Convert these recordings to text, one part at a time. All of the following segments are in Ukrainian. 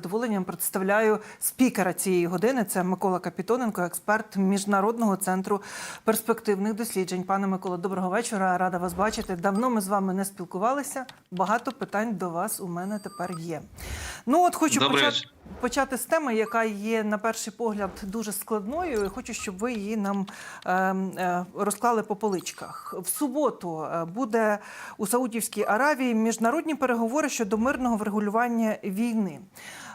задоволенням представляю спікера цієї години. Це Микола Капітоненко, експерт міжнародного центру перспективних досліджень. Пане Микола, доброго вечора. Рада вас бачити. Давно ми з вами не спілкувалися. Багато питань до вас у мене тепер є. Ну от хочу Добрий почати, вечір. Почати з теми, яка є на перший погляд дуже складною. і Хочу, щоб ви її нам е, е, розклали по поличках. В суботу е, буде у Саудівській Аравії міжнародні переговори щодо мирного врегулювання війни.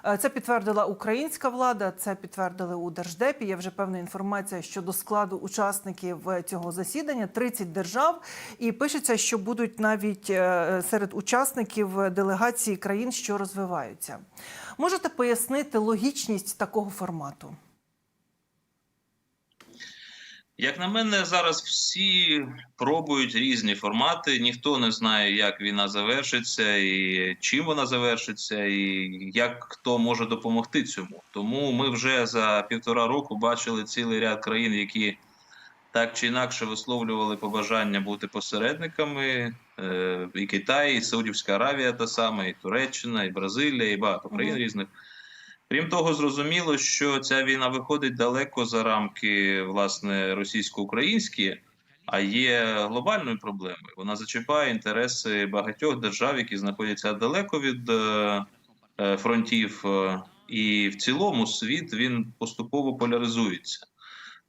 Е, Це підтвердила українська влада, це підтвердили у Держдепі. Є вже певна інформація щодо складу учасників цього засідання 30 держав. І пишеться, що будуть навіть серед учасників делегації країн, що розвиваються. Можете пояснити логічність такого формату? Як на мене, зараз всі пробують різні формати. Ніхто не знає, як війна завершиться, і чим вона завершиться, і як хто може допомогти цьому. Тому ми вже за півтора року бачили цілий ряд країн, які так чи інакше висловлювали побажання бути посередниками. Е, І Китай, і Саудівська Аравія та сама, і Туреччина, і Бразилія, і багато країн різних. Крім того, зрозуміло, що ця війна виходить далеко за рамки власне російсько-українські, а є глобальною проблемою. Вона зачіпає інтереси багатьох держав, які знаходяться далеко від е, е, фронтів, і в цілому світ він поступово поляризується.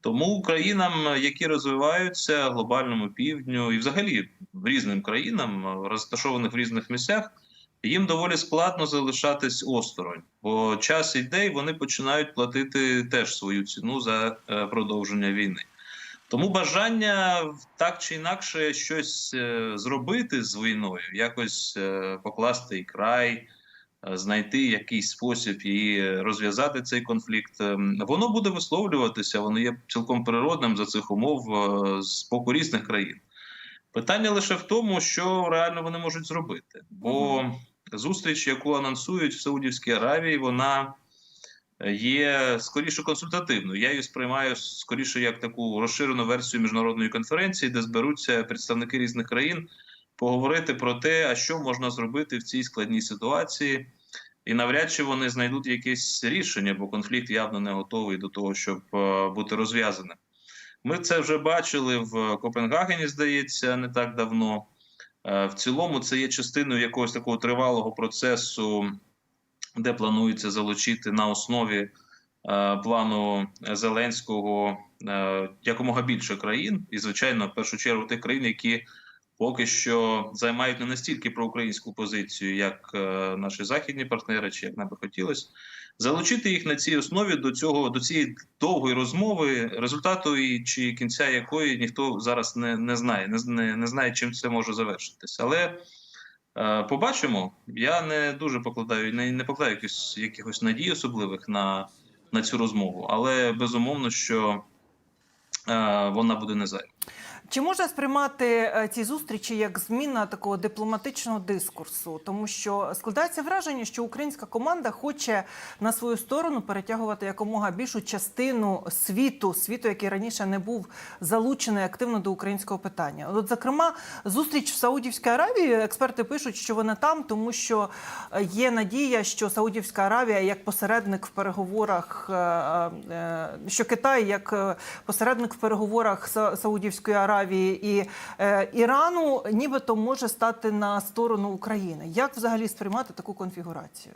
Тому Українам, які розвиваються глобальному півдню, і взагалі різним країнам, розташованих в різних місцях, їм доволі складно залишатись осторонь, бо час іде, і вони починають платити теж свою ціну за е, продовження війни. Тому бажання так чи інакше щось е, зробити з війною, якось е, покласти край, знайти якийсь спосіб і розв'язати цей конфлікт, е, воно буде висловлюватися, воно є цілком природним за цих умов е, з боку різних країн. Питання лише в тому, що реально вони можуть зробити. Бо зустріч, яку анонсують в Саудівській Аравії, вона є скоріше консультативною. Я її сприймаю скоріше як таку розширену версію міжнародної конференції, де зберуться представники різних країн поговорити про те, а що можна зробити в цій складній ситуації. І навряд чи вони знайдуть якесь рішення, бо конфлікт явно не готовий до того, щоб е, бути розв'язаним. Ми це вже бачили в Копенгагені, здається, не так давно. Е, В цілому, це є частиною якогось такого тривалого процесу, де планується залучити на основі е, плану Зеленського якомога більше країн, і, звичайно, в першу чергу тих країн, які поки що займають не настільки проукраїнську позицію, як е, наші західні партнери, чи як нам би хотілося. Залучити їх на цій основі до цього до цієї довгої розмови, результату і чи кінця якої ніхто зараз не, не знає, не, не, знає, чим це може завершитись. Але е, побачимо. Я не дуже покладаю, не, не покладаю якихось, якихось надій особливих на, на цю розмову, але безумовно, що е, вона буде не зайва. Чи можна сприймати е, ці зустрічі як зміна такого дипломатичного дискурсу? Тому що складається враження, що українська команда хоче на свою сторону перетягувати якомога більшу частину світу, світу, який раніше не був залучений активно до українського питання. От, зокрема, зустріч в Саудівській Аравії. Експерти пишуть, що вона там, тому що е, є надія, що Саудівська Аравія як посередник в переговорах, е, що Китай як посередник в переговорах Са- Саудівської Аравії і е, Ірану, нібито може стати на сторону України. Як взагалі сприймати таку конфігурацію?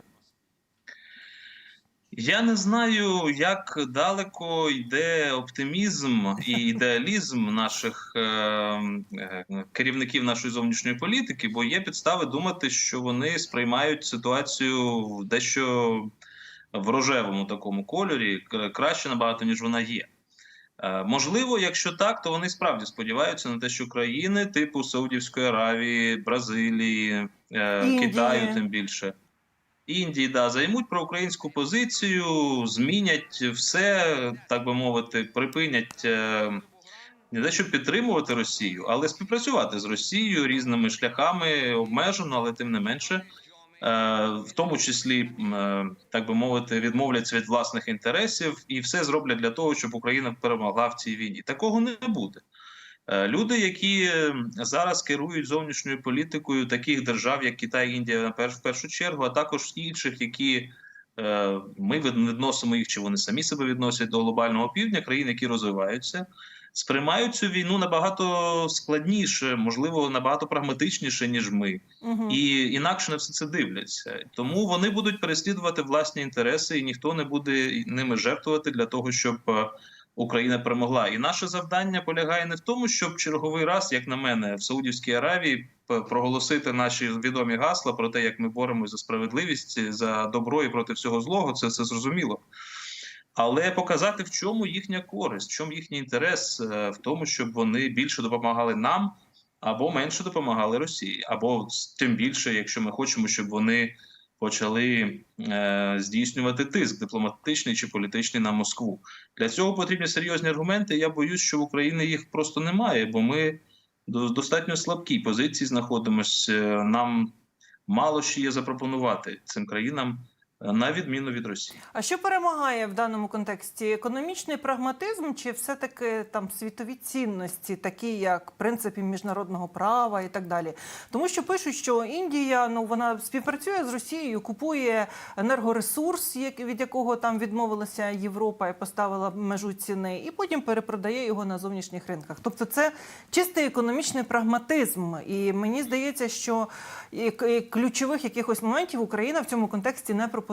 Я не знаю, як далеко йде оптимізм і ідеалізм наших е, е, керівників нашої зовнішньої політики, бо є підстави думати, що вони сприймають ситуацію дещо в рожевому такому кольорі краще набагато ніж вона є. Е, Можливо, якщо так, то вони справді сподіваються на те, що країни типу Саудівської Аравії, Бразилії, е, Індії. Китаю, тим більше. Індії да, займуть проукраїнську позицію, змінять все, так би мовити, припинять е, не те, щоб підтримувати Росію, але співпрацювати з Росією різними шляхами обмежено, але тим не менше, в тому числі, е, так би мовити, відмовляться від власних інтересів і все зроблять для того, щоб Україна перемогла в цій війні. Такого не буде. Е, Люди, які е, зараз керують зовнішньою політикою таких держав, як Китай, Індія, в першу чергу, а також інших, які е, ми від- відносимо їх, чи вони самі себе відносять до глобального півдня, країн, які розвиваються, сприймають цю війну набагато складніше, можливо, набагато прагматичніше, ніж ми Угу. і інакше на все це дивляться. Тому вони будуть переслідувати власні інтереси, і ніхто не буде ними жертвувати для того, щоб е, Україна перемогла. І наше завдання полягає не в тому, щоб черговий раз, як на мене, в Саудівській Аравії проголосити наші відомі гасла про те, як ми боремося за справедливість, за добро і проти всього злого. Це все зрозуміло. Але показати, в чому їхня користь, в чому їхній інтерес, е, в тому, щоб вони більше допомагали нам, або менше допомагали Росії, або тим більше, якщо ми хочемо, щоб вони почали е, здійснювати тиск дипломатичний чи політичний на Москву. Для цього потрібні серйозні аргументи. Я боюсь, що в Україні їх просто немає, бо ми до достатньо слабкій позиції знаходимося. Е, Нам мало що є запропонувати цим країнам, на відміну від Росії. А що перемагає в даному контексті? Економічний прагматизм чи все-таки там світові цінності, такі як принципи міжнародного права і так далі? Тому що пишуть, що Індія ну вона співпрацює з Росією, купує енергоресурс, від якого там відмовилася Європа і поставила межу ціни, і потім перепродає його на зовнішніх ринках. Тобто, це чистий економічний прагматизм. І мені здається, що ключових якихось моментів Україна в цьому контексті не пропонує.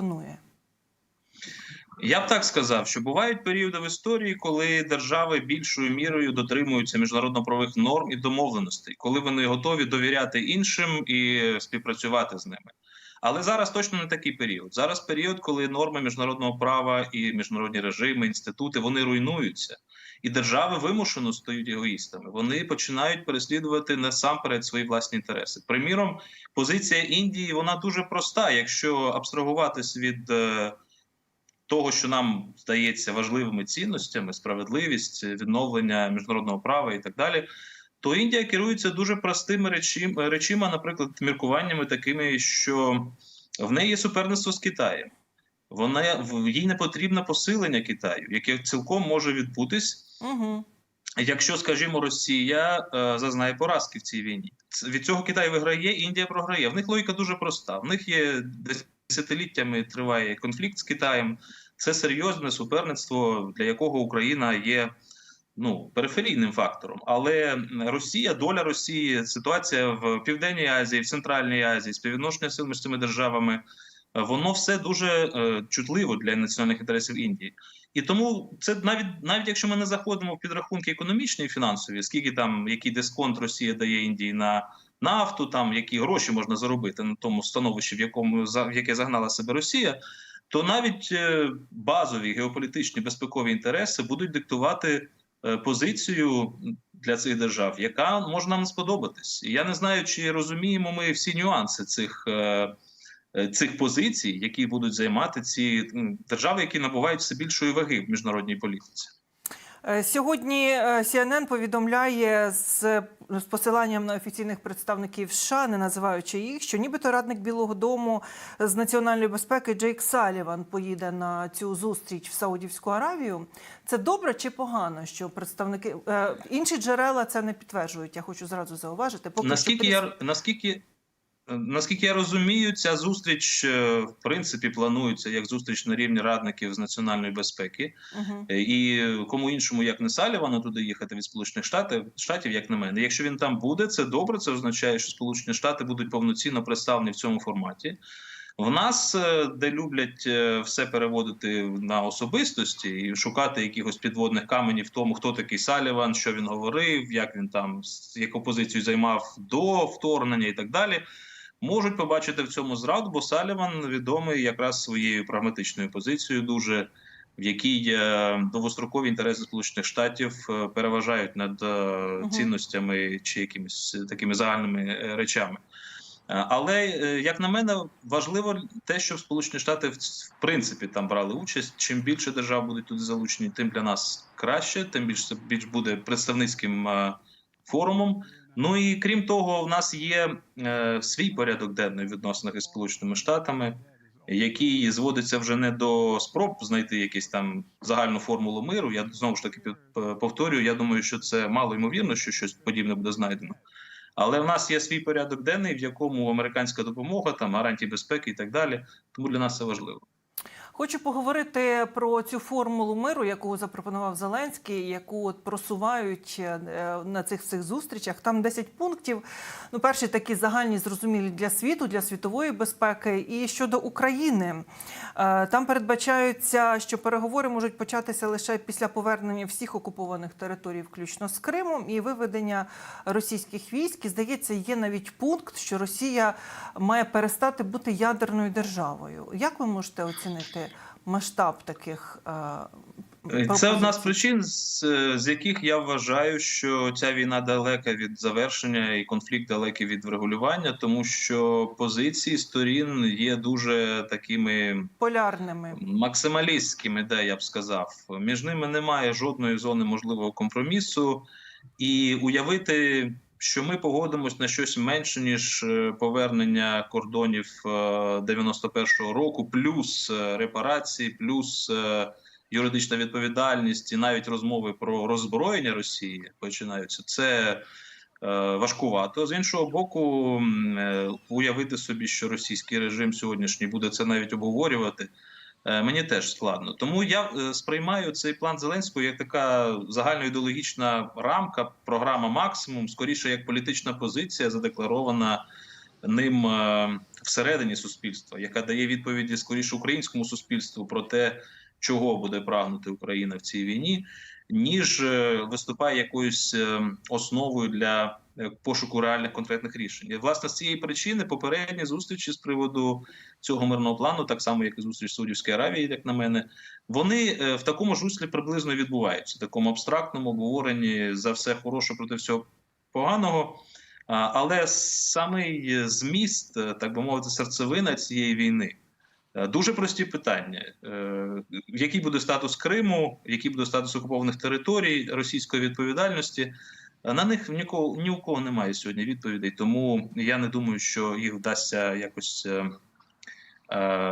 Я б так сказав, що бувають періоди в історії, коли держави більшою мірою дотримуються міжнародно-правових норм і домовленостей, коли вони готові довіряти іншим і співпрацювати з ними. Але зараз точно не такий період. Зараз період, коли норми міжнародного права і міжнародні режими, інститути вони руйнуються, і держави вимушено стають егоїстами. Вони починають переслідувати насамперед свої власні інтереси. Приміром, позиція Індії вона дуже проста. Якщо абстрагуватись від е, того, що нам здається важливими цінностями, справедливість, відновлення міжнародного права і так далі, то Індія керується дуже простими речим, речима, наприклад, міркуваннями такими, що в неї є суперництво з Китаєм. Вона їй не потрібне посилення Китаю, яке цілком може відбутись, Угу. якщо, скажімо, Росія е, зазнає поразки в цій війні. Від цього Китай виграє, Індія програє. В них логіка дуже проста. В них є десятиліттями триває конфлікт з Китаєм. Це серйозне суперництво, для якого Україна є ну периферійним фактором. Але Росія, доля Росії, ситуація в Південній Азії, в Центральній Азії, співвідношення сил між цими державами. е, Воно все дуже е, чутливо для національних інтересів Індії, і тому це навіть навіть якщо ми не заходимо в підрахунки економічні і фінансові, скільки там який дисконт Росія дає Індії на нафту, там які гроші можна заробити на тому становищі, в якому в яке загнала себе Росія, то навіть е, базові геополітичні безпекові інтереси будуть диктувати позицію для цих держав, яка може нам сподобатись. Я не знаю, чи розуміємо ми всі нюанси цих. е, е, Цих позицій, які будуть займати ці держави, які набувають все більшої ваги в міжнародній політиці. Е, Сьогодні е, CNN повідомляє з, посиланням на офіційних представників США, не називаючи їх, що нібито радник Білого Дому з національної безпеки Джейк Саліван поїде на цю зустріч в Саудівську Аравію. Це добре чи погано, що представники е, інші джерела це не підтверджують? Я хочу зразу зауважити. Поки наскільки що я наскільки наскільки я розумію, ця зустріч е, в принципі планується як зустріч на рівні радників з національної безпеки. Е, і кому іншому, як не Салівану, туди їхати від Сполучених Штатів, штатів, як на мене. Якщо він там буде, це добре. Це означає, що Сполучені Штати будуть повноцінно представлені в цьому форматі. В нас, е, де люблять е, все переводити на особистості і шукати якихось підводних каменів в тому, хто такий Саліван, що він говорив, як він там яку позицію займав до вторгнення і так далі. Можуть побачити в цьому зраду, бо Саліван відомий якраз своєю прагматичною позицією, дуже в якій е, довгострокові інтереси Сполучених Штатів е, переважають над е, цінностями чи якимись такими загальними речами. Але як на мене, важливо те, що Сполучені Штати в принципі там брали участь. Чим більше держав будуть туди залучені, тим для нас краще, тим більше це більш буде представницьким форумом. Ну і крім того, в нас є е, свій порядок денний в відносинах із Сполученими Штатами, який зводиться вже не до спроб знайти якусь там загальну формулу миру. Я знову ж таки під- повторюю. Я думаю, що це мало ймовірно, що щось подібне буде знайдено. Але в нас є свій порядок денний, в якому американська допомога, там гарантії безпеки і так далі. Тому для нас це важливо. Хочу поговорити про цю формулу миру, яку запропонував Зеленський, яку от просувають е, на цих всіх зустрічах. Там 10 пунктів. Ну, перші такі загальні зрозумілі для світу, для світової безпеки. І щодо України, е, там передбачаються, що переговори можуть початися лише після повернення всіх окупованих територій, включно з Кримом, і виведення російських військ. І здається, є навіть пункт, що Росія має перестати бути ядерною державою. Як ви можете оцінити масштаб таких? е, Це одна з причин, з, з яких я вважаю, що ця війна далека від завершення і конфлікт далекий від врегулювання, тому що позиції сторін є дуже такими полярними. максималістськими, де я б сказав. Між ними немає жодної зони можливого компромісу, і уявити, що ми погодимось на щось менше ніж е, повернення кордонів е, 91-го року, плюс е, репарації, плюс е, юридична відповідальність і навіть розмови про роззброєння Росії починаються. Це е, важкувато. З іншого боку, е, уявити собі, що російський режим сьогоднішній буде це навіть обговорювати. Е, Мені теж складно, тому я е, сприймаю цей план Зеленського як така загальноідеологічна рамка, програма максимум, скоріше як політична позиція, задекларована ним е, всередині суспільства, яка дає відповіді скоріше українському суспільству про те, чого буде прагнути Україна в цій війні, ніж виступає якоюсь основою для пошуку реальних конкретних рішень. І, власне, з цієї причини попередні зустрічі з приводу цього мирного плану, так само як і зустріч Саудівської Аравії, як на мене, вони е, в такому ж руслі приблизно відбуваються, такому абстрактному обговоренні за все хороше проти всього поганого. Але самий зміст, е, так би мовити, серцевина цієї війни. Е, Дуже прості питання: Е, який буде статус Криму, який буде статус окупованих територій російської відповідальності? На них нікого ні у кого немає сьогодні відповідей, тому я не думаю, що їх вдасться якось е,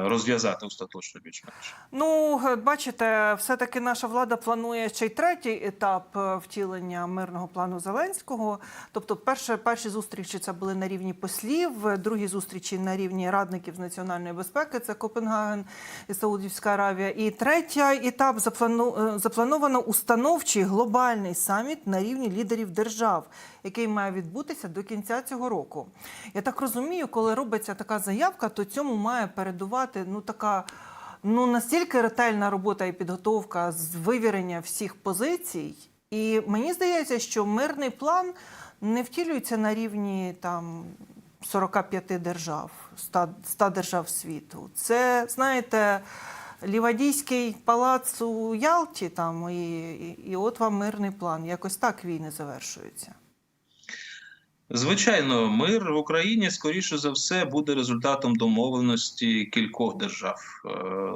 розв'язати остаточно більш-менш. Ну, е, бачите, все-таки наша влада планує ще й третій етап е, втілення мирного плану Зеленського. Тобто, перше, перші зустрічі це були на рівні послів, е, другі зустрічі на рівні радників з національної безпеки, це Копенгаген і Саудівська Аравія. І третій етап заплану, е, заплановано установчий глобальний саміт на рівні лідерів держав, який має відбутися до кінця цього року. Я так розумію, коли робиться така заявка, то цьому має передувати ну така. Ну настільки ретельна робота і підготовка з вивірення всіх позицій, і мені здається, що мирний план не втілюється на рівні там 45 держав, 100, 100 держав світу. Це знаєте. Лівадійський палац у Ялті там і, і, і от вам мирний план. Якось так війни завершуються. Звичайно, мир в Україні скоріше за все буде результатом домовленості кількох держав, е,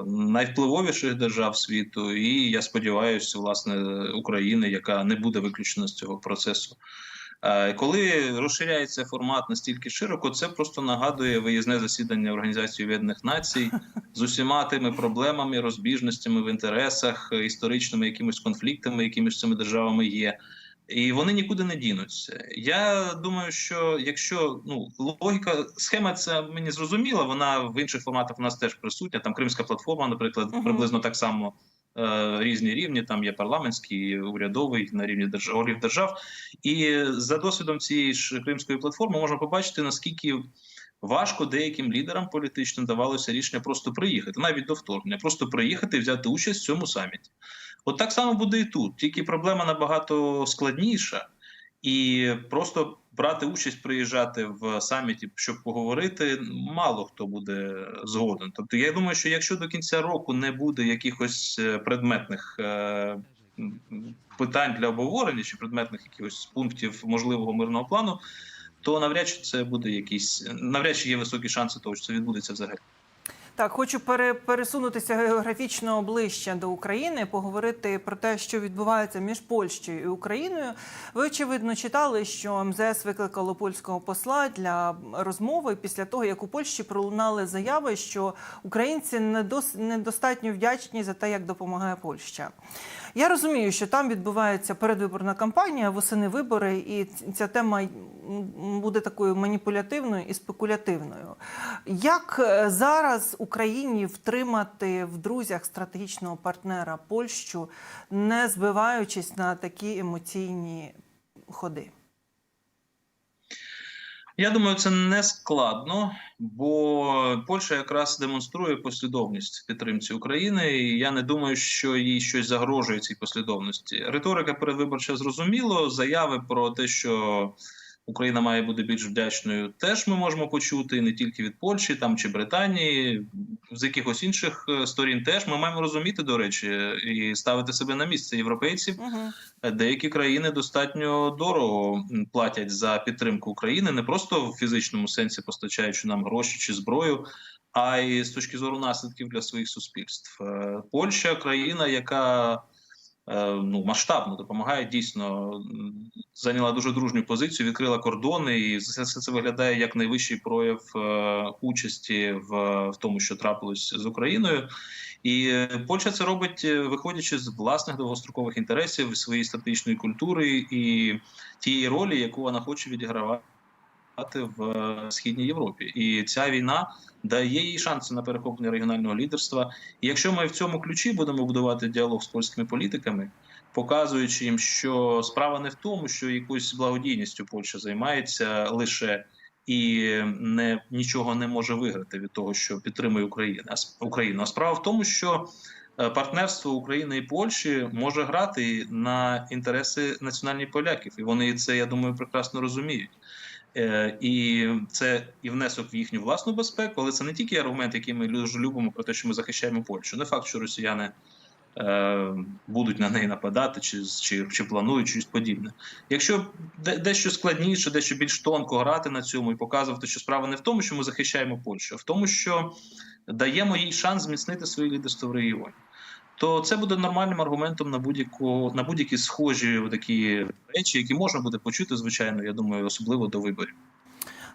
найвпливовіших держав світу, і я сподіваюся, власне, України, яка не буде виключена з цього процесу. Е, Коли розширяється формат настільки широко, це просто нагадує виїзне засідання Організації Об'єднаних Націй з усіма тими проблемами, розбіжностями в інтересах, історичними якимись конфліктами, які між цими державами є. І вони нікуди не дінуться. Я думаю, що якщо ну логіка, схема ця мені зрозуміла, вона в інших форматах у нас теж присутня. Там Кримська платформа, наприклад, Мгм. приблизно так само е, різні рівні. Там є парламентський, урядовий на рівні держав, держав. І за досвідом цієї ж Кримської платформи можна побачити, наскільки важко деяким лідерам політичним давалося рішення просто приїхати, навіть до вторгнення, просто приїхати і взяти участь в цьому саміті. От так само буде і тут, тільки проблема набагато складніша, і просто брати участь, приїжджати в саміті, щоб поговорити, мало хто буде згоден. Тобто, я думаю, що якщо до кінця року не буде якихось е, предметних е, питань для обговорення чи предметних якихось пунктів можливого мирного плану, то навряд чи це буде якийсь навряд чи є високі шанси того, що це відбудеться взагалі. Так, хочу пере, пересунутися географічно ближче до України, поговорити про те, що відбувається між Польщею і Україною. Ви очевидно читали, що МЗС викликало польського посла для розмови після того, як у Польщі пролунали заяви, що українці недос, недостатньо вдячні за те, як допомагає Польща. Я розумію, що там відбувається передвиборна кампанія, восени вибори, і ця тема буде такою маніпулятивною і спекулятивною. Як е, зараз Україні втримати в друзях стратегічного партнера Польщу, не збиваючись на такі емоційні ходи? Я думаю, це не складно, бо Польща якраз демонструє послідовність підтримці України, і я не думаю, що їй щось загрожує цій послідовності. Риторика передвиборча зрозуміло. Заяви про те, що Україна має бути більш вдячною, теж ми можемо почути не тільки від Польщі, там чи Британії, з якихось інших е, сторін. Теж ми маємо розуміти, до речі, і ставити себе на місце європейців. Угу. Деякі країни достатньо дорого платять за підтримку України, не просто в фізичному сенсі постачаючи нам гроші чи зброю, а й з точки зору наслідків для своїх суспільств. Е, Польща країна, яка ну масштабно допомагає, дійсно зайняла дуже дружню позицію, відкрила кордони, і все це виглядає як найвищий прояв е, участі в, в тому, що трапилось з Україною. І е, Польща це робить, е, виходячи з власних довгострокових інтересів, своєї стратегічної культури і тієї ролі, яку вона хоче відігравати в е, східній Європі. І ця війна дає їй шанси на перехоплення регіонального лідерства. І якщо ми в цьому ключі будемо будувати діалог з польськими політиками, показуючи їм, що справа не в тому, що якоюсь благодійністю Польща займається лише і не нічого не може виграти від того, що підтримує Україна Україну. А справа в тому, що е, партнерство України і Польщі може грати на інтереси національних поляків, і вони це я думаю прекрасно розуміють. Е, І це і внесок в їхню власну безпеку, але це не тільки аргумент, який ми дуже любимо про те, що ми захищаємо Польщу. Не факт, що росіяни е, будуть на неї нападати, чи, чи, чи планують щось подібне. Якщо дещо складніше, дещо більш тонко грати на цьому і показувати, що справа не в тому, що ми захищаємо Польщу, а в тому, що даємо їй шанс зміцнити своє лідерство в регіоні. То це буде нормальним аргументом на будь-яку на будь-які схожі такі речі, які можна буде почути, звичайно, я думаю, особливо до виборів.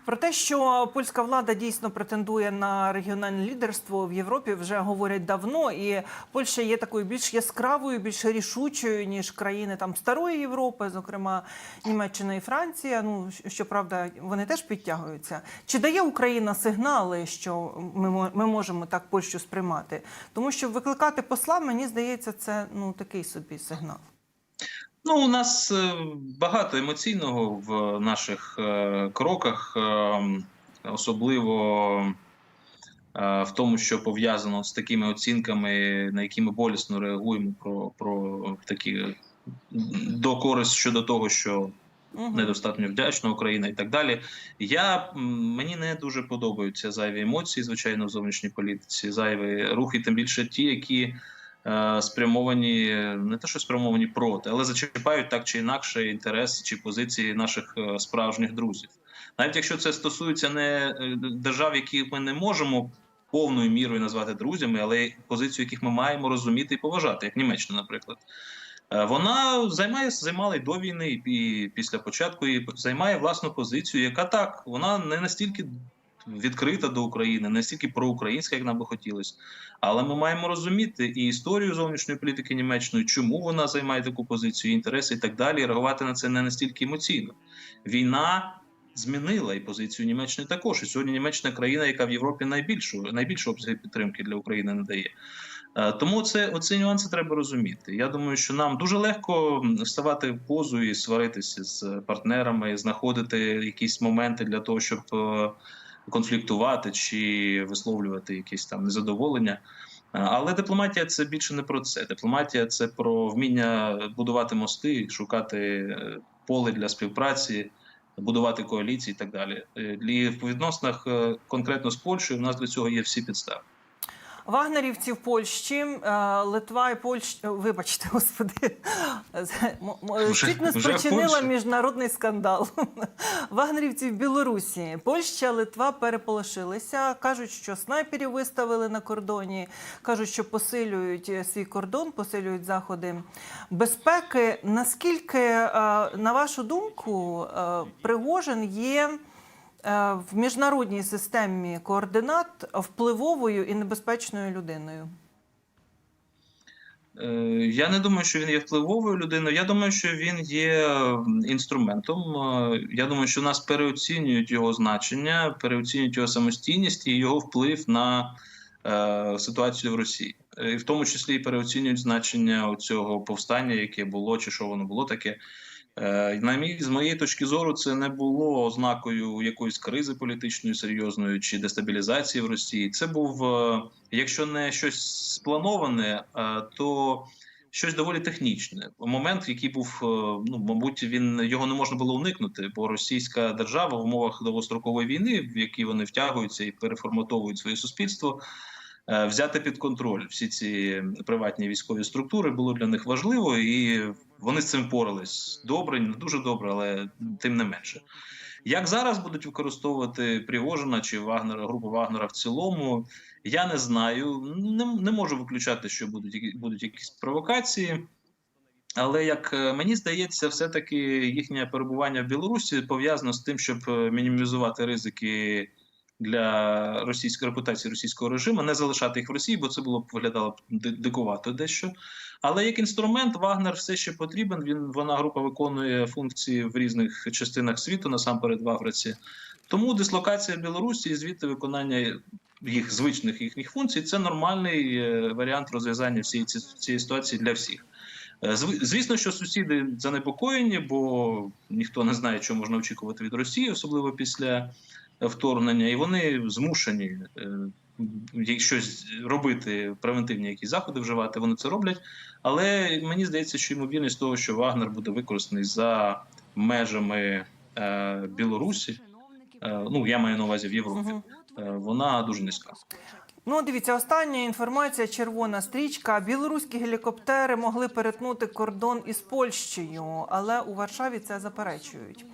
Про те, що польська влада дійсно претендує на регіональне лідерство в Європі, вже говорять давно. І Польща є такою більш яскравою, більш рішучою ніж країни там старої Європи, зокрема Німеччина і Франція. Ну щоправда, вони теж підтягуються. Чи дає Україна сигнали, що ми, ми можемо так Польщу сприймати? Тому що викликати посла, мені здається, це ну такий собі сигнал. Ну, у нас е, багато емоційного в наших е, кроках, е, особливо в тому, що пов'язано з такими оцінками, на які ми болісно реагуємо про, про такі до користь щодо того, що недостатньо вдячна Україна і так далі. Я мені не дуже подобаються зайві емоції, звичайно, в зовнішній політиці, зайві рухи, тим більше ті, які спрямовані не те, що спрямовані проти, але зачіпають так чи інакше інтереси чи позиції наших е, справжніх друзів. Навіть якщо це стосується не е, держав, які ми не можемо повною мірою назвати друзями, але позицію яких ми маємо розуміти і поважати, як Німеччина, наприклад. Е, Вона займає займала і до війни, і після початку і займає власну позицію, яка так вона не настільки відкрита до України, настільки проукраїнська, як нам би хотілося. Але ми маємо розуміти і історію зовнішньої політики Німеччини, чому вона займає таку позицію, інтереси і так далі. І реагувати на це не настільки емоційно. Війна змінила і позицію Німеччини також. І сьогодні Німеччина країна, яка в Європі найбільшу найбільшу обсяги підтримки для України надає. Е, Тому це оці нюанси треба розуміти. Я думаю, що нам дуже легко вставати в позу і сваритися з партнерами, знаходити якісь моменти для того, щоб е, конфліктувати чи висловлювати якісь там незадоволення. Е, Але дипломатія це більше не про це. Дипломатія це про вміння будувати мости, шукати е, поле для співпраці, будувати коаліції і так далі. Е, І в відносинах е, конкретно з Польщею у нас для цього є всі підстави. Вагнерівці в Польщі, е, Литва і Польща, вибачте, господи, м- чуть не спричинила міжнародний скандал. Вагнерівці в Білорусі. Польща, Литва переполошилися. Кажуть, що снайперів виставили на кордоні. Кажуть, що посилюють е, свій кордон, посилюють заходи безпеки. Наскільки, е, на вашу думку, е, Пригожин є е, в міжнародній системі координат впливовою і небезпечною людиною? Е, Я не думаю, що він є впливовою людиною. Я думаю, що він є інструментом. Е, Я думаю, що нас переоцінюють його значення, переоцінюють його самостійність і його вплив на е, ситуацію в Росії, Е, і в тому числі і переоцінюють значення цього повстання, яке було, чи що воно було таке. Е, На мій з моєї точки зору, це не було ознакою якоїсь кризи політичної серйозної чи дестабілізації в Росії. Це був, е, якщо не щось сплановане, е, то щось доволі технічне. Момент, який був, ну мабуть, він його не можна було уникнути, бо російська держава в умовах довгострокової війни, в які вони втягуються і переформатовують своє суспільство. Взяти під контроль всі ці приватні військові структури було для них важливо, і вони з цим впорались добре, не дуже добре, але тим не менше. Як зараз будуть використовувати Пригожина чи Вагнера, групу Вагнера в цілому, я не знаю. Не, не можу виключати, що будуть, будуть якісь провокації. Але як е, мені здається, все-таки їхнє перебування в Білорусі пов'язано з тим, щоб е, мінімізувати ризики для російської репутації російського режиму, не залишати їх в Росії, бо це було б виглядало б дикувато дещо. Але як інструмент Вагнер все ще потрібен. Він вона група виконує функції в різних частинах світу, насамперед в Африці. Тому дислокація Білорусі і звідти виконання їх звичних їхніх функцій це нормальний е, варіант розв'язання всієї цієї ситуації для всіх. Е, Звісно, що сусіди занепокоєні, бо ніхто не знає, що можна очікувати від Росії, особливо після вторгнення, і вони змушені е, щось робити, превентивні якісь заходи вживати. Вони це роблять. Але мені здається, що ймовірність того, що Вагнер буде використаний за межами е, Білорусі, е, ну я маю на увазі в Європі, вона дуже низька. Ну, дивіться, остання інформація, червона стрічка. Білоруські гелікоптери могли перетнути кордон із Польщею, але у Варшаві це заперечують.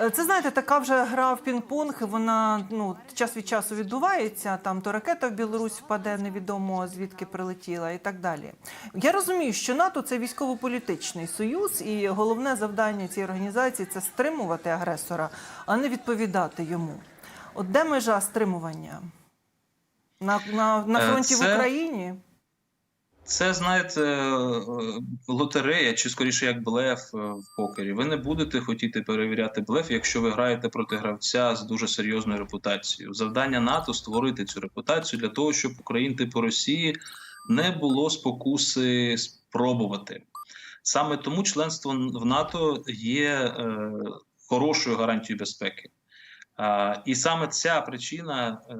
Е, Це знаєте, така вже гра в пінг-понг. Вона ну час від часу відбувається. Там то ракета в Білорусь впаде, невідомо звідки прилетіла, і так далі. Я розумію, що НАТО це військово-політичний союз, і головне завдання цієї організації це стримувати агресора, а не відповідати йому. От де межа стримування? На, на, на Е, фронті в Україні? Це знаєте, е, лотерея, чи скоріше як блеф е, в покері. Ви не будете хотіти перевіряти блеф, якщо ви граєте проти гравця з дуже серйозною репутацією. Завдання НАТО створити цю репутацію для того, щоб у країн типу Росії не було спокуси спробувати. Саме тому членство в НАТО є е, хорошою гарантією безпеки. І саме ця причина е,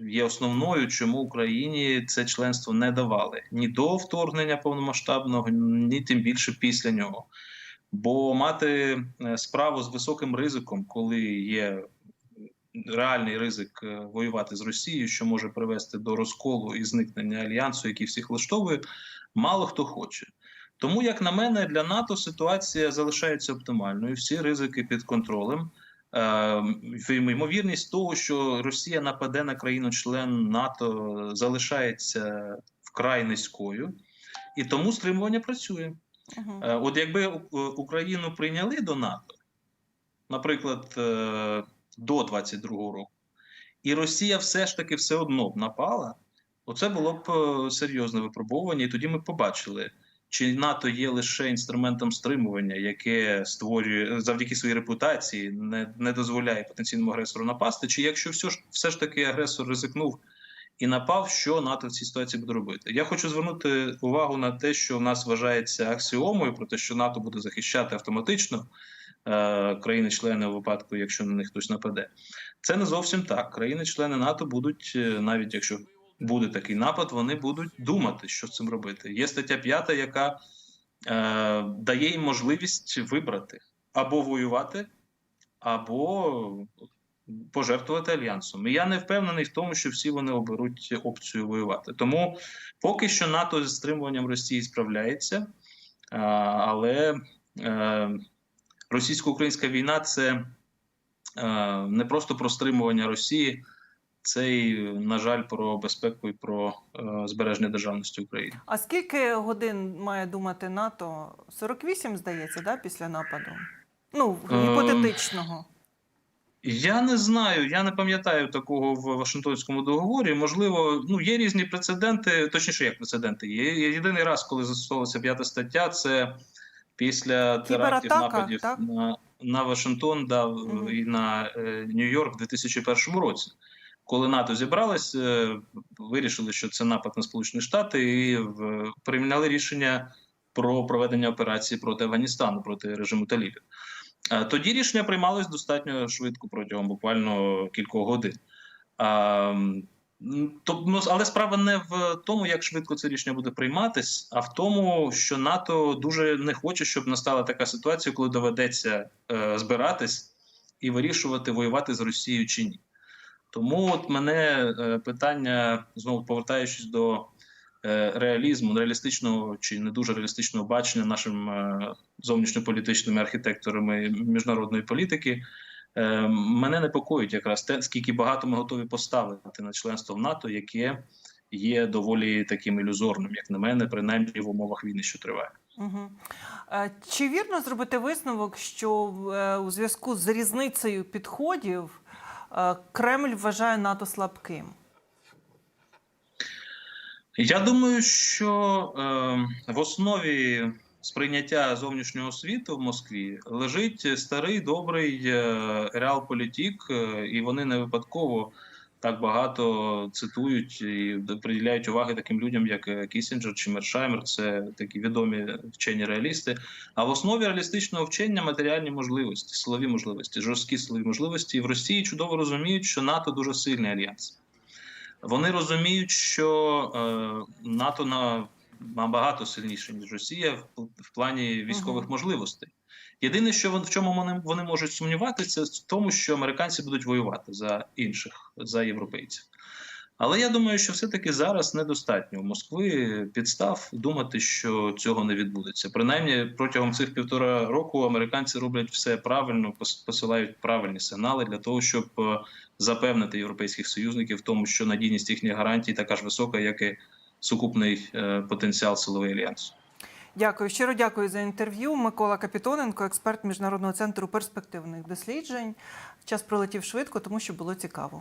є основною, чому Україні це членство не давали ні до вторгнення повномасштабного, ні тим більше після нього. Бо мати е, справу з високим ризиком, коли є реальний ризик е, воювати з Росією, що може привести до розколу і зникнення альянсу, який всіх влаштовує, мало хто хоче. Тому, як на мене, для НАТО ситуація залишається оптимальною. Всі ризики під контролем. Е, Ймовірність того, що Росія нападе на країну-член НАТО, залишається вкрай низькою, і тому стримування працює. Угу. Е, От якби Україну прийняли до НАТО, наприклад, е, до 22-го року, і Росія все ж таки все одно б напала, оце було б е, серйозне випробування, і тоді ми побачили. Чи НАТО є лише інструментом стримування, яке створює завдяки своїй репутації, не, не дозволяє потенційному агресору напасти? Чи якщо все ж все ж таки агресор ризикнув і напав, що НАТО в цій ситуації буде робити? Я хочу звернути увагу на те, що в нас вважається аксіомою про те, що НАТО буде захищати автоматично е, країни-члени у випадку, якщо на них хтось нападе. Це не зовсім так. Країни-члени НАТО будуть, е, навіть якщо буде такий напад, вони будуть думати, що з цим робити. Є стаття 5, яка е, дає їм можливість вибрати або воювати, або пожертвувати альянсом. І я не впевнений в тому, що всі вони оберуть опцію воювати. Тому поки що НАТО з стримуванням Росії справляється, е, але е, російсько-українська війна це е, не просто про стримування Росії. Це і, на жаль, про безпеку і про е, збереження державності України. А скільки годин має думати НАТО? 48, здається, да, після нападу? Ну, Ем, гіпотетичного. Я не знаю, я не пам'ятаю такого в Вашингтонському договорі. Можливо, ну є різні прецеденти, точніше, як прецеденти. Є єдиний раз, коли застосовувалася п'ята стаття, це після терактів нападів так? на, на Вашингтон да, Мгм. і на е, Нью-Йорк в 2001 році. Коли НАТО зібралось, е, вирішили, що це напад на Сполучені Штати, і в- прийняли рішення про проведення операції проти Афганістану, проти режиму талібів. Е, Тоді рішення приймалось достатньо швидко протягом буквально кількох годин. А, м, то, ну, але справа не в тому, як швидко це рішення буде прийматись, а в тому, що НАТО дуже не хоче, щоб настала така ситуація, коли доведеться е, збиратись і вирішувати, воювати з Росією чи ні. Тому от мене е, питання, знову повертаючись до е, реалізму, реалістичного чи не дуже реалістичного бачення нашим е, зовнішньополітичними архітекторами міжнародної політики. Мене непокоїть якраз те, скільки багато ми готові поставити на членство в НАТО, яке є доволі таким ілюзорним, як на мене, принаймні в умовах війни, що триває. Чи вірно зробити висновок, що у зв'язку з різницею підходів Кремль вважає НАТО слабким? Я думаю, що е, в основі сприйняття зовнішнього світу в Москві лежить старий добрий е, реалполітік, е, і вони не випадково так багато цитують і приділяють уваги таким людям, як е, Кісінджер чи Мершаймер. Це такі відомі вчені реалісти. А в основі реалістичного вчення матеріальні можливості, силові можливості, жорсткі силові можливості. І в Росії чудово розуміють, що НАТО дуже сильний альянс. Вони розуміють, що е, НАТО на набагато сильніше, ніж Росія, в, в плані військових Мгм. можливостей. Єдине, що в чому вони, вони можуть сумніватися, це в тому, що американці будуть воювати за інших, за європейців. Але я думаю, що все-таки зараз недостатньо у Москви підстав думати, що цього не відбудеться. Принаймні, протягом цих півтора року американці роблять все правильно, пос- посилають правильні сигнали для того, щоб е, запевнити європейських союзників в тому, що надійність їхніх гарантій така ж висока, як і сукупний е, потенціал силовий альянсу. Дякую, щиро дякую за інтерв'ю. Микола Капітоненко, експерт міжнародного центру перспективних досліджень. Час пролетів швидко, тому що було цікаво.